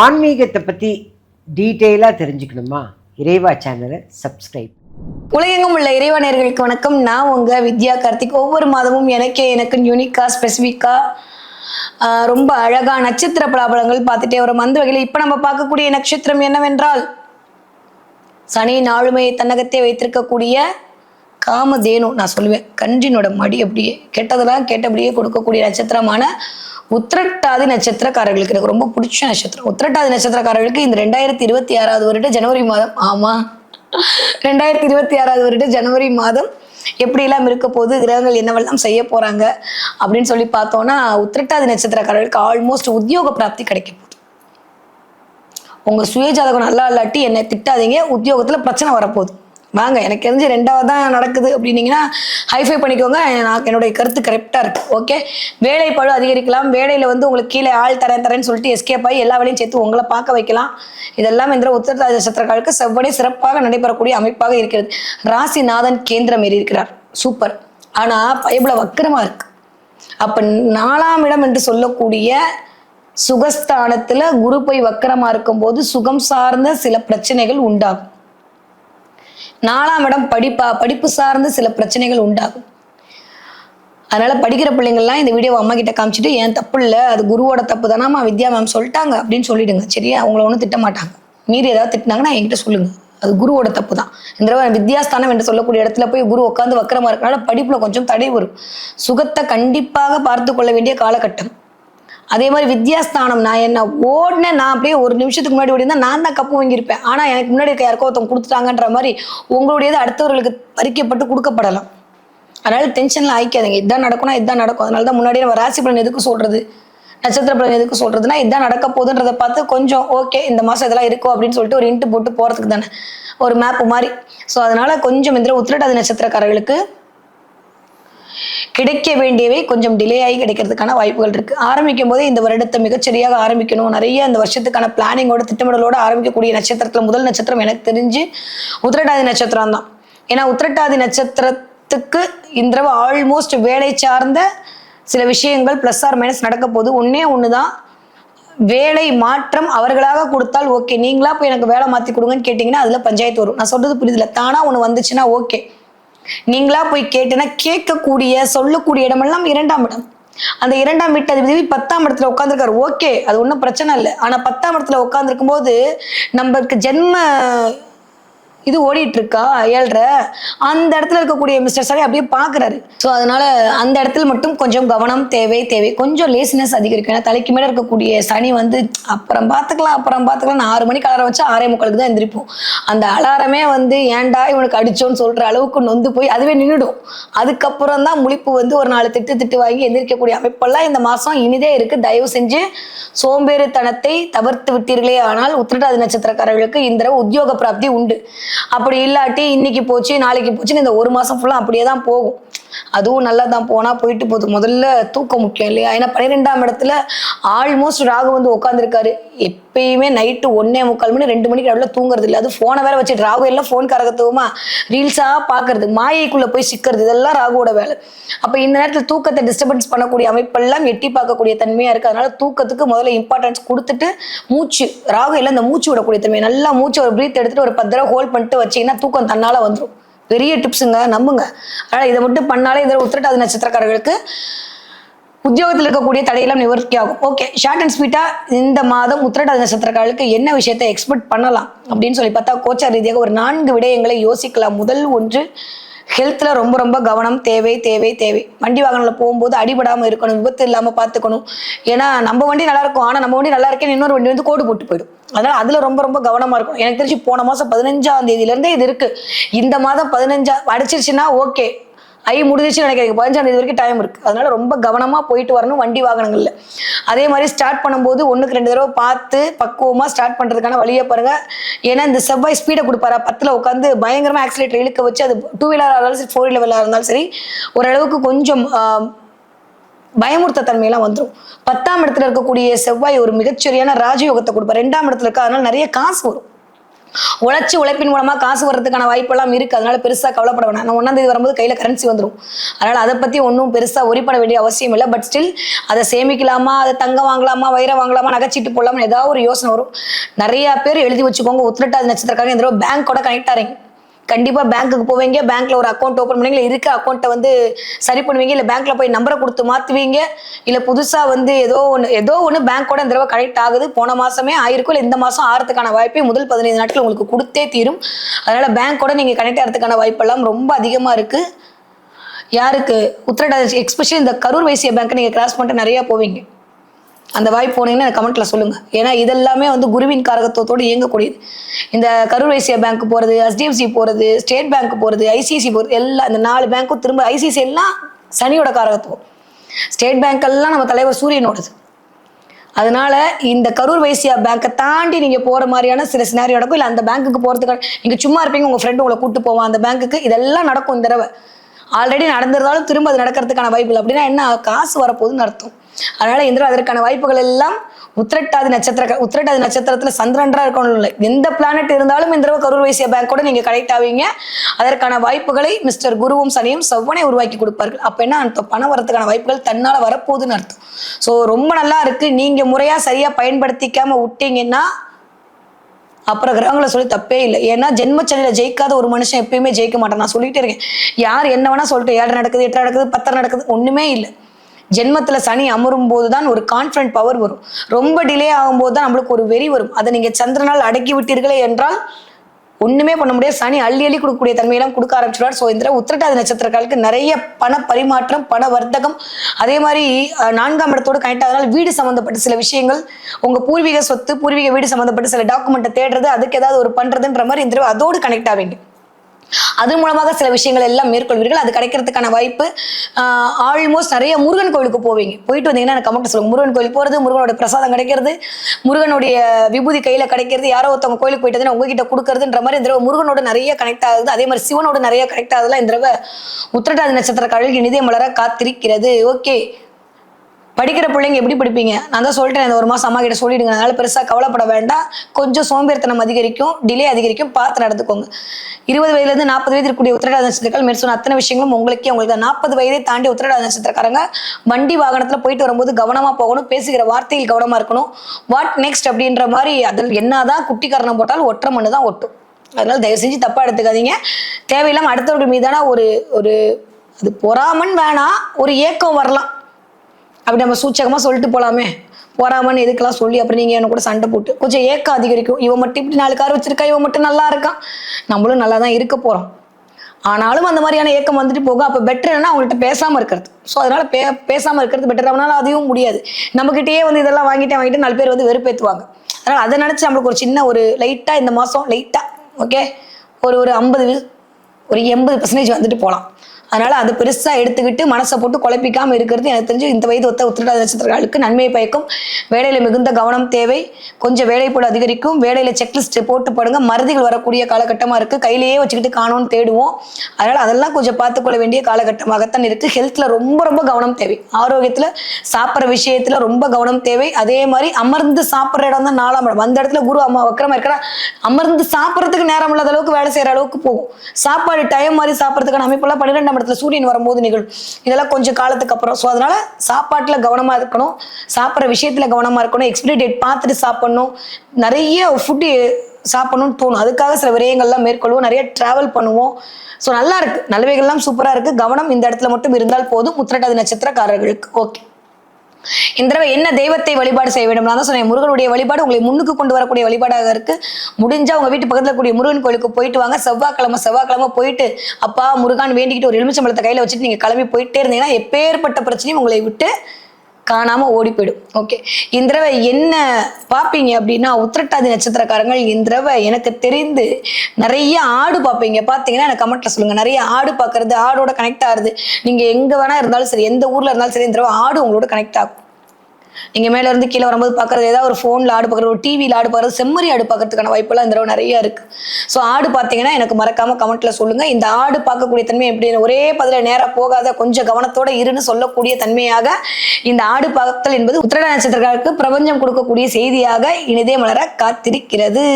ஆன்மீகத்தை பற்றி டீட்டெயிலாக தெரிஞ்சுக்கணுமா? இறைவா சேனலை சப்ஸ்கிரைப். உலகெங்கும் உள்ள இறைவனர்களுக்கு வணக்கம். நான் உங்கள் வித்யா கார்த்திக். ஒவ்வொரு மாதமும் எனக்கே எனக்கு யூனிக்காக ஸ்பெசிஃபிக்காக ரொம்ப அழகாக நட்சத்திர பலாபலங்கள் பார்த்துட்டே வரும். அந்த வகையில் இப்போ நம்ம பார்க்கக்கூடிய நட்சத்திரம் என்னவென்றால் சனி நாளுமையை தன்னகத்தே வைத்திருக்கக்கூடிய காமதேனு நான் சொல்லுவேன். கன்றினோட மடி அப்படியே கெட்டதெல்லாம் கேட்டபடியே கொடுக்கக்கூடிய நட்சத்திரமான உத்திரட்டாதி நட்சத்திரக்காரர்களுக்கு எனக்கு ரொம்ப பிடிச்ச நட்சத்திரம். உத்திரட்டாதி நட்சத்திரக்காரர்களுக்கு இந்த ரெண்டாயிரத்தி இருபத்தி ஆறாவது வருட ஜனவரி மாதம் ஆமா. ரெண்டாயிரத்தி இருபத்தி ஆறாவது வருட ஜனவரி மாதம் எப்படியெல்லாம் இருக்க போகுது கிரகங்கள் என்னவெல்லாம் செய்ய போறாங்க அப்படின்னு சொல்லி பார்த்தோம்னா உத்திரட்டாதி நட்சத்திரக்காரர்களுக்கு ஆல்மோஸ்ட் உத்தியோக பிராப்தி கிடைக்க போகுது. உங்க சுயஜாதகம் நல்லா இல்லாட்டி என்னை திட்டாதீங்க உத்தியோகத்துல பிரச்சனை வரப்போகுது. வாங்க எனக்கு தெரிஞ்சு ரெண்டாவது தான் நடக்குது அப்படின்னீங்கன்னா ஹைஃபை பண்ணிக்கோங்க. நான் என்னுடைய கருத்து கரெக்டாக இருக்குது ஓகே வேலை பழு அதிகரிக்கலாம். வேலையில் வந்து உங்களுக்கு கீழே ஆள் தரேன் தரேன்னு சொல்லிட்டு எஸ்கேப் ஆகி எல்லா வேலையும் சேர்த்து உங்களை பார்க்க வைக்கலாம். இதெல்லாம் என்ற உத்தரதாஜ நட்சத்திரக்காலுக்கு செவ்வடை சிறப்பாக நடைபெறக்கூடிய அமைப்பாக இருக்கிறது. ராசிநாதன் கேந்திரம் ஏறி இருக்கிறார். சூப்பர் ஆனால் பயபுல வக்கரமாக இருக்கு. அப்போ நாலாம் இடம் என்று சொல்லக்கூடிய சுகஸ்தானத்தில் குரு போய் வக்கரமாக இருக்கும்போது சுகம் சார்ந்த சில பிரச்சனைகள் உண்டாகும். நாலாம் இடம் படிப்பா படிப்பு சார்ந்து சில பிரச்சனைகள் உண்டாகும். அதனால படிக்கிற பிள்ளைங்கள்லாம் இந்த வீடியோ அம்மா கிட்ட காமிச்சிட்டு ஏன் தப்பு இல்லை அது குருவோட தப்பு தானாமா வித்யா மேம் சொல்லிட்டாங்க அப்படின்னு சொல்லிடுங்க. சரியா? அவங்கள ஒன்றும் திட்ட மாட்டாங்க. மீறி ஏதாவது திட்டினாங்கன்னா என்கிட்ட சொல்லுங்க. அது குருவோட தப்பு தான். இந்த தடவை வித்யாஸ்தானம் என்று சொல்லக்கூடிய இடத்துல போய் குரு உட்காந்து வக்கரமா இருக்கனால படிப்புல கொஞ்சம் தடை வரும். சுகத்தை கண்டிப்பாக பார்த்து கொள்ள வேண்டிய காலகட்டம். அதே மாதிரி வித்யாஸ்தானம் நான் என்ன ஓடினேன் நான் அப்படியே ஒரு நிமிஷத்துக்கு முன்னாடி ஓடி இருந்தால் நான் தான் கப்பு வாங்கியிருப்பேன். ஆனால் எனக்கு முன்னாடி இருக்க யாருக்கோ ஒருத்தவங்க கொடுத்துட்டாங்கன்ற மாதிரி உங்களுடையது அடுத்தவர்களுக்கு பறிக்கப்பட்டு கொடுக்கப்படலாம். அதனால டென்ஷன்லாம் ஆயிக்காதீங்க. இதான் நடக்கணும் இதான் நடக்கும். அதனால தான் முன்னாடி நம்ம ராசி பலன் எதுக்கு சொல்கிறது நட்சத்திர பலன் எதுக்கு சொல்கிறதுனா இதான் நடக்க போகுதுன்றதை பார்த்து கொஞ்சம் ஓகே இந்த மாதம் இதெல்லாம் இருக்கும் அப்படின்னு சொல்லிட்டு ஒரு இன்ட்டு போட்டு போகிறதுக்கு தானே. ஒரு மேப்பு மாதிரி. ஸோ அதனால் கொஞ்சம் இந்த உத்திரட்டாதி நட்சத்திரக்காரர்களுக்கு. கிடைக்க வேண்டியவை கொஞ்சம் டிலே ஆகி கிடைக்கிறதுக்கான வாய்ப்புகள் இருக்கு. ஆரம்பிக்கும் போதே இந்த வருடத்தை மிகச்சரியாக ஆரம்பிக்கணும். நிறைய இந்த வருஷத்துக்கான பிளானிங்கோட திட்டமிடலோட ஆரம்பிக்கக்கூடிய நட்சத்திரத்துல முதல் நட்சத்திரம் எனக்கு தெரிஞ்சு உத்திரட்டாதி நட்சத்திரம் தான். ஏன்னா உத்திரட்டாதி நட்சத்திரத்துக்கு இந்த தடவை ஆல்மோஸ்ட் வேலை சார்ந்த சில விஷயங்கள் ப்ளஸ் ஆர் மைனஸ் நடக்க போகுது. ஒன்னே ஒன்று தான் வேலை மாற்றம் அவர்களாக கொடுத்தால் ஓகே நீங்களா போய் எனக்கு வேலை மாற்றி கொடுங்கன்னு கேட்டிங்கன்னா அதில் பஞ்சாயத்து வரும். நான் சொல்றது புரியுதுல தானா ஒன்று வந்துச்சுன்னா ஓகே நீங்களா போய் கேட்டேன்னா கேட்கக்கூடிய சொல்லக்கூடிய இடமெல்லாம் இரண்டாம் இடம். அந்த இரண்டாம் வீட்டு அதிபதி பத்தாம் இடத்துல உட்காந்துருக்காரு ஓகே அது ஒன்றும் பிரச்சனை இல்லை. ஆனா பத்தாம் இடத்துல உட்காந்துருக்கும் போது நம்மளுக்கு ஜென்ம இது ஓடிட்டு இருக்கா ஏழ்ற? அந்த இடத்துல இருக்கக்கூடிய மிஸ்டர் சாரி அப்படியே பாக்குறாரு. ஸோ அதனால அந்த இடத்துல மட்டும் கொஞ்சம் கவனம் தேவை தேவை. கொஞ்சம் லேசினஸ் அதிகரிக்கும் ஏன்னா தலைக்கு மேல இருக்கக்கூடிய சனி வந்து அப்புறம் பார்த்துக்கலாம் அப்புறம் பார்த்துக்கலாம் ஆறு மணிக்கு அலாரம் வச்சா ஆறே முக்காலுக்கு தான் எந்திரிப்போம். அந்த அலாரமே வந்து ஏன்டா இவனுக்கு அடிச்சோன்னு சொல்ற அளவுக்கு நொந்து போய் அதுவே நின்றுடும் அதுக்கப்புறம் தான் முழிப்பு வந்து ஒரு நாலு திட்டு திட்டு வாங்கி எந்திரிக்கக்கூடிய அமைப்பெல்லாம் இந்த மாசம் இனிதே இருக்கு. தயவு செஞ்சு சோம்பேறித்தனத்தை தவிர்த்து விட்டீர்களே. ஆனால் உத்திரட்டாதி நட்சத்திரக்காரர்களுக்கு இந்த உத்தியோக பிராப்தி உண்டு. அப்படி இல்லாட்டி இன்னைக்கு போச்சு நாளைக்கு போச்சுன்னு இந்த ஒரு மாசம் ஃபுல்லா அப்படியே தான் போகும். அதுவும் நல்லா தான் போனா போயிட்டு போகுது. முதல்ல தூக்கம் முக்கியம் இல்லையா? ஏன்னா பன்னிரெண்டாம் இடத்துல ஆல்மோஸ்ட் ராகு வந்து உட்காந்துருக்காரு எப்பயுமே நைட்டு ஒன்னே முக்கால் மணி ரெண்டு மணிக்கு நடுவில் தூங்குறது இல்லை. அது ஃபோனை வேற வச்சுட்டு ராகு எல்லாம் ஃபோன் கரகத்துவமா ரீல்ஸாக பார்க்கறது மாயைக்குள்ள போய் சிக்கிறது இதெல்லாம் ராகுவோட வேலை. அப்போ இந்த நேரத்தில் தூக்கத்தை டிஸ்டர்பன்ஸ் பண்ணக்கூடிய அமைப்பெல்லாம் எட்டி பார்க்கக்கூடிய தன்மையா இருக்கு. அதனால தூக்கத்துக்கு முதல்ல இம்பார்ட்டன்ஸ் கொடுத்துட்டு மூச்சு ராகு எல்லாம் இந்த மூச்சு விடக்கூடிய தன்மை. நல்லா மூச்சு ஒரு பிரீத் எடுத்துட்டு ஒரு பத்து தடவை ஹோல்ட் பண்ணிட்டு வச்சீங்கன்னா தூக்கம் தன்னால வந்துடும் பெரிய டிப்ஸுங்க நம்புங்க. ஆனால் இதை மட்டும் பண்ணாலே இதில் உத்திரட்டாதி நட்சத்திரக்காரர்களுக்கு உத்தியோகத்தில் இருக்கக்கூடிய தடையெல்லாம் நிவர்த்தி ஆகும் ஓகே ஷார்ட் அண்ட் ஸ்வீட்டாக இந்த மாதம் உத்திரட்டாதி நட்சத்திரக்காரர்களுக்கு என்ன விஷயத்தை எக்ஸ்பெக்ட் பண்ணலாம் அப்படின்னு சொல்லி பார்த்தா கோச்சார் ரீதியாக ஒரு நான்கு விடயங்களை யோசிக்கலாம். முதல் ஒன்று ஹெல்த்தில் ரொம்ப ரொம்ப கவனம் தேவை தேவை தேவை. வண்டி வாகனத்தில் போகும்போது அடிபடாமல் இருக்கணும் விபத்து இல்லாமல் பார்த்துக்கணும். ஏன்னா நம்ம வண்டி நல்லா இருக்கும். ஆனால் நம்ம வண்டி நல்லா இருக்கேன்னு இன்னொரு வண்டி வந்து கோடு போட்டு போயிடும். அதனால் அதில் ரொம்ப ரொம்ப கவனமாக இருக்கும் எனக்கு தெரிஞ்சு போன மாதம் பதினஞ்சாம் தேதியிலேருந்தே இது இருக்குது இந்த மாதம் பதினஞ்சா அடிச்சிருச்சுன்னா ஓகே ஐ முடிஞ்சிச்சு நினைக்கிறேன் பதினஞ்சாம் தேதி வரைக்கும் டைம் இருக்கு. அதனால ரொம்ப கவனமா போயிட்டு வரணும் வண்டி வாகனங்கள்ல. அதே மாதிரி ஸ்டார்ட் பண்ணும்போது ஒண்ணுக்கு ரெண்டு தடவை பார்த்து பக்குவமா ஸ்டார்ட் பண்றதுக்கான வழியை பாருங்க. ஏன்னா இந்த செவ்வாய் ஸ்பீடை கொடுப்பாரா? பத்துல உட்காந்து பயங்கரமா ஆக்சிலேட்டர் இழுக்க வச்சு அது டூ வீலரா இருந்தாலும் சரி ஃபோர் வீலரா இருந்தாலும் சரி ஓரளவுக்கு கொஞ்சம் பயமுறுத்த தன்மையெல்லாம் வந்துடும் பத்தாம் இடத்துல இருக்கக்கூடிய செவ்வாய் ஒரு மிகச்சரியான ராஜயோகத்தை கொடுப்பார். ரெண்டாம் இடத்துல இருக்க? அதனால நிறைய காசு வரும். உழைச்சி உழைப்பின் மூலமா காசு வர்றதுக்கான வாய்ப்பெல்லாம் இருக்கு. அதனால பெருசா கவலைப்பட வேணாம். நான் ஒன்றாம் தேதி வரும்போது கையில கரன்சி வந்துடும் அதனால அதை பத்தி ஒன்றும் பெருசா பண்ண வேண்டிய அவசியம் இல்லை. பட் ஸ்டில் அதை சேமிக்கலாமா? அதை தங்கம் வாங்கலாமா? வைரம் வாங்கலாமா? நகைச்சிட்டு போடலாமா ஏதாவது ஒரு யோசனை வரும். நிறைய பேர் எழுதி வச்சுக்கோங்க. உத்திரட்டாதி நட்சத்திரக்காரங்க இந்த பேங்க்கோட கனெக்ட் ஆறீங்க. கண்டிப்பா பேங்க்குக்கு போவீங்க. பேங்க்ல ஒரு அக்கௌண்ட் ஓப்பன் பண்ணுவீங்க. இருக்க அக்கௌண்ட்டை வந்து சரி பண்ணுவீங்க. இல்ல பேங்க்ல போய் நம்பரை கொடுத்து மாத்துவீங்க. இல்ல புதுசா வந்து ஏதோ ஒன்று ஏதோ ஒன்று பேங்க்கோட இந்த தடவை கனெக்ட் ஆகுது. போன மாசமே ஆயிருக்கும். இல்ல இந்த மாசம் ஆறதுக்கான வாய்ப்பை முதல் பதினைந்து நாட்கள் உங்களுக்கு கொடுத்தே தீரும். அதனால பேங்க்கோட நீங்க கனெக்ட் ஆகிறதுக்கான வாய்ப்பெல்லாம் ரொம்ப அதிகமா இருக்கு. யாருக்கு? உத்தரடாதி எக்ஸ்பெஷலி இந்த கரூர் வைசிய பேங்க் நீங்க கிராஸ் பண்ணிட்டு நிறைய போவீங்க. அந்த வாய்ப்பு போனீங்கன்னா எனக்கு கமெண்ட்ல சொல்லுங்க. ஏன்னா இதெல்லாமே வந்து குருவின் காரகத்துவத்தோடு இயங்கக்கூடியது. இந்த கரூர் ஐசியா பேங்க் போறது ஹெச்டிஎஃப்சி போறது ஸ்டேட் பேங்க் போறது ஐசிஐசி போறது எல்லாம் இந்த நாலு பேங்க்கும் திரும்ப ஐசிஐசி எல்லாம் சனியோட காரகத்துவம். ஸ்டேட் பேங்க் எல்லாம் நம்ம தலைவர் சூரியனோடது. அதனால இந்த கரூர் வைசியா பேங்கை தாண்டி நீங்க போற மாதிரியான சில சினாரியோ நடக்கும். இல்லை அந்த பேங்க்குக்கு போறதுக்கு நீங்க சும்மா இருப்பீங்க உங்க ஃப்ரெண்டு உங்களை கூட்டு போவான். அந்த பேங்க்குக்கு இதெல்லாம் நடக்கும் இந்த தடவை. ஆல்ரெடி நடந்திருந்தாலும் திரும்ப அது நடக்கிறதுக்கான வாய்ப்பு இல்லை. அப்படின்னா என்ன? காசு வரப்போகுதுன்னு அர்த்தம். அதனால இந்த அதற்கான வாய்ப்புகள் எல்லாம் உத்திரட்டாதி நட்சத்திர உத்திரட்டாதி நட்சத்திரத்துல சந்திரன்றா இருக்கணும் இல்லை. எந்த பிளானட் இருந்தாலும் இந்த தடவை கரூர் வைசிய கூட நீங்க கனெக்ட் ஆவீங்க. அதற்கான வாய்ப்புகளை மிஸ்டர் குருவும் சனியும் செவ்வனை உருவாக்கி கொடுப்பார்கள். அப்ப என்ன அர்த்தம்? பணம் வரதுக்கான வாய்ப்புகள் தன்னால வரப்போகுதுன்னு அர்த்தம். ஸோ ரொம்ப நல்லா இருக்கு. நீங்க முறையா சரியா பயன்படுத்திக்காம விட்டீங்கன்னா அப்புறம் கிரகங்களை சொல்லி தப்பே இல்லை. ஏன்னா ஜென்மச்சனியில ஜெயிக்காத ஒரு மனுஷன் எப்பயுமே ஜெயிக்க மாட்டான். நான் சொல்லிட்டே இருக்கேன். யார் என்ன வேணா சொல்லிட்டு ஏழு நடக்குது எட்டு நடக்குது பத்தரை நடக்குது ஒண்ணுமே இல்லை. ஜென்மத்துல சனி அமரும் போது தான் ஒரு கான்ஃபிடன்ட் பவர் வரும். ரொம்ப டிலே ஆகும்போது தான் நம்மளுக்கு ஒரு வெறி வரும். அதை நீங்க சந்திரனால் அடக்கி விட்டீர்களே என்றால் ஒண்ணுமே பண்ண முடியாது. சனி அள்ளி அள்ளி கொடுக்கக்கூடிய தன்மையெல்லாம் கொடுக்க ஆரம்பிச்சிடுவார் ஸோ இந்த உத்திரட்டாதி நட்சத்திரக்காலுக்கு நிறைய பண பரிமாற்றம் பண வர்த்தகம். அதே மாதிரி நான்காம் இடத்தோடு கனெக்ட் ஆகிறதுனால வீடு சம்மந்தப்பட்ட சில விஷயங்கள் உங்க பூர்வீக சொத்து பூர்வீக வீடு சம்மந்தப்பட்ட சில டாக்குமெண்ட்டை தேடுறது அதுக்கு ஏதாவது ஒரு பண்றதுன்ற மாதிரி இந்த அதோடு கனெக்ட் வேண்டும் அது மூலமாக சில விஷயங்கள் எல்லாம் மேற்கொள்வீர்கள். அது கிடைக்கிறதுக்கான வாய்ப்பு ஆல்மோஸ்ட் நிறைய முருகன் கோயிலுக்கு போவீங்க. போயிட்டு வந்தீங்கன்னா எனக்கு கமெண்ட் சொல்லுங்க. முருகன் கோயில் போறது முருகனோட பிரசாதம் கிடைக்கிறது முருகனுடைய விபூதி கையில கிடைக்கிறது யாரோ ஒருத்தவங்க கோயிலுக்கு போயிட்டு உங்ககிட்ட கொடுக்கறதுன்ற மாதிரி இந்த தடவை முருகனோட நிறைய கனெக்ட் ஆகுது. அதே மாதிரி சிவனோட நிறைய கனெக்ட் ஆகுதுலாம் இந்த தடவை உத்திரட்டாதி நட்சத்திர கழகி நிதியம் மலர காத்திருக்கிறது. ஓகே படிக்கிற பிள்ளைங்க எப்படி படிப்பீங்க? நான் தான் சொல்லிட்டேன் இந்த ஒரு மாசம் அம்மா கிட்ட சொல்லிடுங்க. அதனால பெருசா கவலைப்பட வேண்டாம். கொஞ்சம் சோம்பேறித்தனம் அதிகரிக்கும் டிலே அதிகரிக்கும். பார்த்து நடந்துக்கோங்க. இருபது வயதுல இருந்து நாற்பது வயது இருக்கக்கூடிய உத்திரடாத நட்சத்திரங்கள் மேற்சொன்ன அத்தனை விஷயங்களும் உங்களுக்கே உங்களுக்கு நாற்பது வயதை தாண்டி உத்திரடாத நட்சத்திரக்காரங்க வண்டி வாகனத்துல போயிட்டு வரும்போது கவனமா போகணும் பேசுகிற வார்த்தையில் கவனமா இருக்கணும். வாட் நெக்ஸ்ட் அப்படின்ற மாதிரி அதில் என்னதான் குட்டி காரணம் போட்டாலும் ஒற்றை மண்ணு தான் ஒட்டும். அதனால தயவு செஞ்சு தப்பா எடுத்துக்காதீங்க. தேவையில்லாம அடுத்தவர்கள் மீதான ஒரு ஒரு அது பொறாமன் வேணாம் ஒரு ஏக்கம் வரலாம். அப்படி நம்ம சூச்சகமாக சொல்லிட்டு போகலாமே போறாமன்னு எதுக்கெல்லாம் சொல்லி அப்புறம் நீங்கள் என்ன கூட சண்டை போட்டு கொஞ்சம் ஏக்கம் அதிகரிக்கும் இவன் மட்டும் இப்படி நாலு கார் வச்சிருக்கா இவன் மட்டும் நல்லா இருக்கான் நம்மளும் நல்லா தான் இருக்க போகிறோம் ஆனாலும் அந்த மாதிரியான ஏக்கம் வந்துட்டு போகும். அப்போ பெட்டர் என்ன அவங்கள்ட்ட பேசாமல் இருக்கிறது. ஸோ அதனால் பே பேசாமல் இருக்கிறது பெட்டர் அவனால் அதையும் முடியாது. நம்மக்கிட்டேயே வந்து இதெல்லாம் வாங்கிட்டு வாங்கிட்டு நாலு பேர் வந்து வெறுப்பேற்றுவாங்க அதனால் அதை நினச்சி நம்மளுக்கு ஒரு சின்ன ஒரு லைட்டாக இந்த மாதம் லைட்டாக ஓகே ஒரு ஒரு ஐம்பது ஒரு எண்பது பர்சன்டேஜ் வந்துட்டு போகலாம் அதனால அதை பெருசா எடுத்துக்கிட்டு மனசை போட்டு குழப்பிக்காம இருக்கிறது எனக்கு தெரிஞ்சு இந்த வயது ஒத்த உத்திரட்டாத நட்சத்திரங்களுக்கு நன்மை பயக்கும். வேலையில மிகுந்த கவனம் தேவை. கொஞ்சம் வேலை போல அதிகரிக்கும். வேலையில செக்லிஸ்ட் போட்டு படுங்க. மருதிகள் வரக்கூடிய காலகட்டமா இருக்கு. கையிலேயே வச்சுக்கிட்டு காணும்னு தேடுவோம். அதனால அதெல்லாம் கொஞ்சம் பார்த்துக்கொள்ள வேண்டிய காலகட்டமாகத்தான் இருக்கு. ஹெல்த்ல ரொம்ப ரொம்ப கவனம் தேவை. ஆரோக்கியத்துல சாப்பிட்ற விஷயத்துல ரொம்ப கவனம் தேவை. அதே மாதிரி அமர்ந்து சாப்பிட்ற இடம் தான் நாலாம் இடம். அந்த இடத்துல குரு அம்மா வக்கரமா இருக்கிறா. அமர்ந்து சாப்பிட்றதுக்கு நேரம் இல்லாத அளவுக்கு வேலை செய்யற அளவுக்கு போகும். சாப்பாடு டைம் மாதிரி சாப்பிட்றதுக்கான அமைப்பெல்லாம் பன்னிரெண்டாம் இடத்துல சூரியன் வரும்போது நிகழும். இதெல்லாம் கொஞ்சம் காலத்துக்கு அப்புறம். ஸோ அதனால சாப்பாட்டுல கவனமா இருக்கணும். சாப்பிட்ற விஷயத்துல கவனமா இருக்கணும். எக்ஸ்பிரி டேட் பார்த்துட்டு சாப்பிடணும். நிறைய ஃபுட்டு சாப்பிடணும்னு தோணும். அதுக்காக சில விரயங்கள்லாம் மேற்கொள்வோம். நிறைய டிராவல் பண்ணுவோம். ஸோ நல்லா இருக்கு. நல்லவைகள்லாம் சூப்பராக இருக்கு. கவனம் இந்த இடத்துல மட்டும் இருந்தால் போதும். முத்திரட்டாதி நட்சத்திரக்காரர்களுக்கு. ஓகே இந்த தடவை என்ன தெய்வத்தை வழிபாடு செய்ய வேண்டும்? நான் தான் சொன்னேன் முருகனுடைய வழிபாடு உங்களை முன்னுக்கு கொண்டு வரக்கூடிய வழிபாடாக இருக்கு. முடிஞ்சா உங்க வீட்டு பக்கத்துல கூடிய முருகன் கோயிலுக்கு போயிட்டு வாங்க. செவ்வாய்க்கிழமை செவ்வாய்க்கிழமை போயிட்டு அப்பா முருகான் வேண்டிக்கிட்டு ஒரு எலுமிச்சம்பழத்தை கையில வச்சுட்டு நீங்க கிளம்பி போயிட்டே இருந்தீங்கன்னா எப்பேற்பட்ட பிரச்சனையும் உங்களை விட்டு காணாம ஓடி போயிடும் ஓகே இந்த தடவை என்ன பார்ப்பீங்க அப்படின்னா உத்திரட்டாதி நட்சத்திரக்காரங்கள் இந்த தடவை எனக்கு தெரிந்து நிறைய ஆடு பார்ப்பீங்க. பார்த்தீங்கன்னா எனக்கு கமெண்ட்ல சொல்லுங்க. நிறைய ஆடு பார்க்கறது ஆடோட கனெக்ட் ஆகுது நீங்க எங்க வேணா இருந்தாலும் சரி எந்த ஊர்ல இருந்தாலும் சரி இந்த தடவை ஆடு உங்களோட கனெக்ட் ஆகும். நீங்க மேல இருந்து கீழே வரும்போது பாக்குறது ஏதாவது ஒரு போன்ல ஆடு பாக்குறது ஒரு டிவியில் ஆடு பாக்குறது செம்மறி ஆடு பார்க்கறதுக்கான வாய்ப்பெல்லாம் இந்த தடவை நிறைய இருக்கு. ஸோ ஆடு பாத்தீங்கன்னா எனக்கு மறக்காம கமெண்ட்ல சொல்லுங்க. இந்த ஆடு பார்க்கக்கூடிய தன்மை எப்படி? ஒரே பதில நேரா போகாத கொஞ்சம் கவனத்தோட இருன்னு சொல்லக்கூடிய தன்மையாக இந்த ஆடு பார்த்தல் என்பது உத்திரட நட்சத்திரக்காரருக்கு பிரபஞ்சம் கொடுக்கக்கூடிய செய்தியாக இனிதே மலர காத்திருக்கிறது.